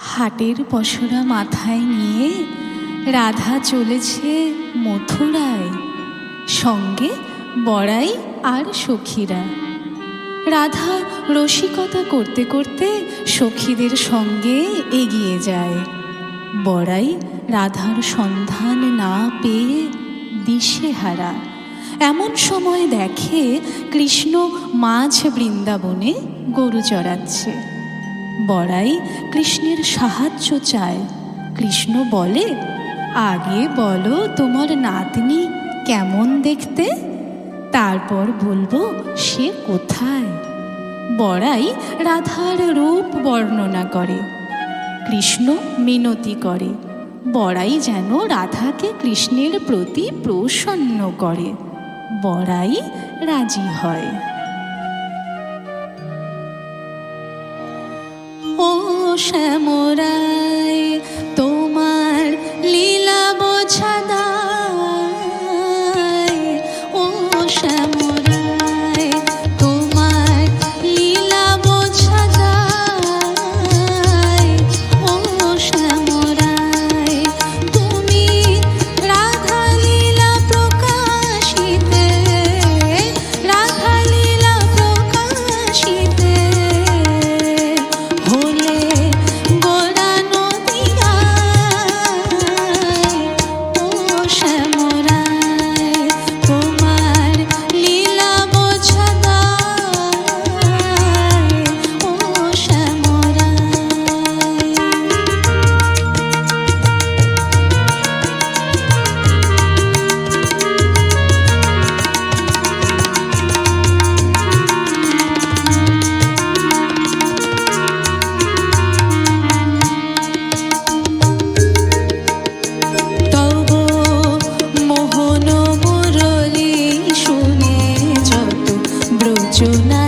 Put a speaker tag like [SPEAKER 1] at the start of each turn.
[SPEAKER 1] হাটের পশরা মাথায় নিয়ে রাধা চলেছে মথুরায়। সঙ্গে বড়াই আর সখীরা। রাধা রসিকতা করতে করতে সখীদের সঙ্গে এগিয়ে যায়। বড়াই রাধার সন্ধান না পেয়ে দিশেহারা। এমন সময় দেখে কৃষ্ণ মাঝ বৃন্দাবনে গরু চড়াচ্ছে। বড়াই কৃষ্ণের সাহায্য চায়। কৃষ্ণ বলে, আগে বলো তোমার নাতনি কেমন দেখতে? তারপর বলব সে কোথায়? বড়াই রাধার রূপ বর্ণনা করে। কৃষ্ণ মিনতি করে। বড়াই যেন রাধাকে কৃষ্ণের প্রতি প্রসন্ন করে। বড়াই রাজি হয়। ও ব্রজ